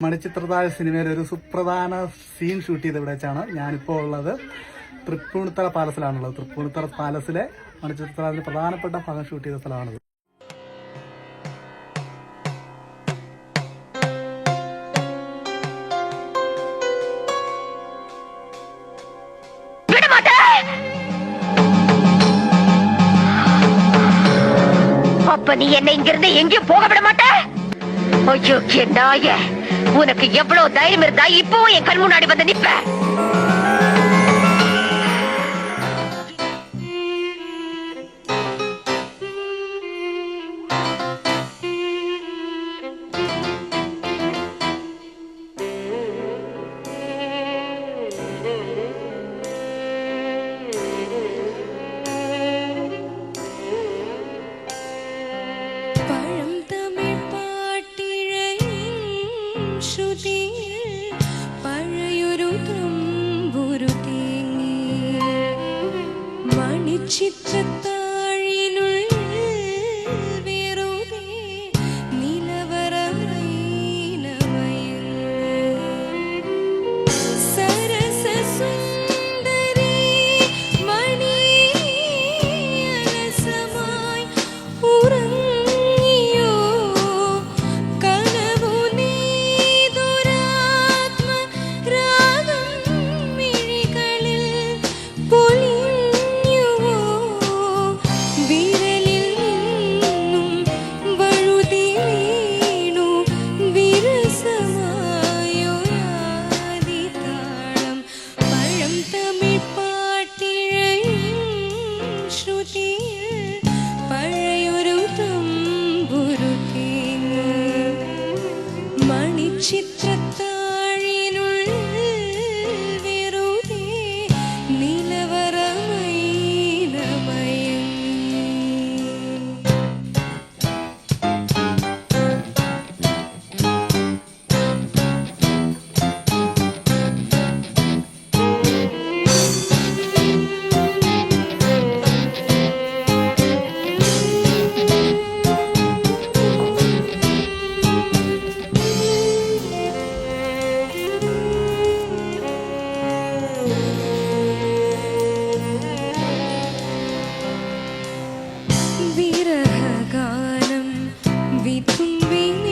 മണിച്ചിത്രതാഴ് സിനിമയിലെ ഒരു സുപ്രധാന സീൻ ഷൂട്ട് ചെയ്ത് ഇവിടെ വെച്ചാണ് ഞാനിപ്പോൾ ഉള്ളത് തൃപ്പൂണിത്തറ പാലസിലാണുള്ളത് തൃപ്പൂണിത്തറ പാലസിലെ മണിച്ചിത്രതാഴിന്റെ പ്രധാനപ്പെട്ട ഭാഗം ഷൂട്ട് ചെയ്ത സ്ഥലമാണിത് விட மாட்டேன் அப்ப நீ என்னை இங்கிருந்து எங்கேயும் போக விட மாட்ட ஐயோ என் நாய உனக்கு எவ்வளவு தைரியம் இருந்தா இப்பவும் என் கண் முன்னாடி வந்து நிப்ப. ശ്രുതിയിൽ പഴയൊരു തമ്പുരു തേങ്ങി മണിച്ചിത്രത്താഴിനുള്ളിൽ चित्रता be